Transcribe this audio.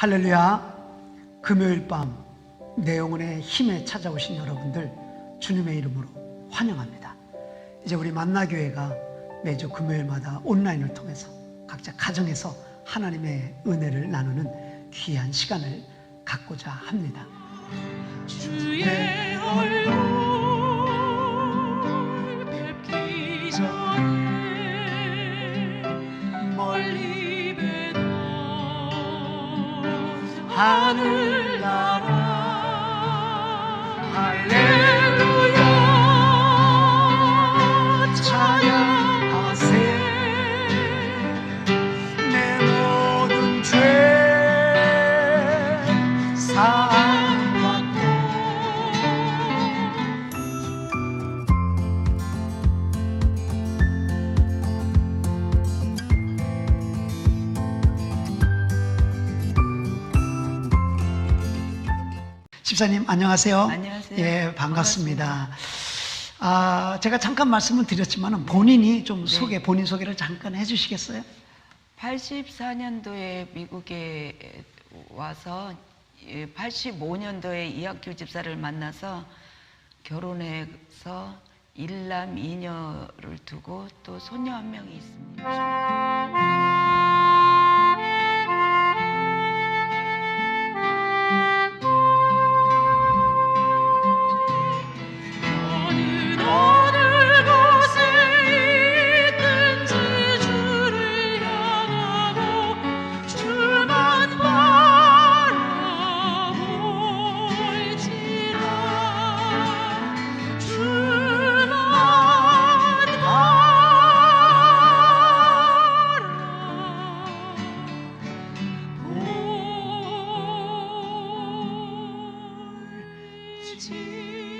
할렐루야. 금요일 밤 내 영혼의 힘에 찾아오신 여러분들 주님의 이름으로 환영합니다. 이제 우리 만나교회가 매주 금요일마다 온라인을 통해서 각자 가정에서 하나님의 은혜를 나누는 귀한 시간을 갖고자 합니다. 주의 얼굴 뵙기 전 하늘 집사님 안녕하세요. 안녕하세요. 예 반갑습니다. 아 제가 잠깐 말씀을 드렸지만 본인이 좀 네. 소개 본인 소개를 잠깐 해주시겠어요? 84년도에 미국에 와서 85년도에 이학규 집사를 만나서 결혼해서 일남 이녀를 두고 또 소녀 한 명이 있습니다. 情。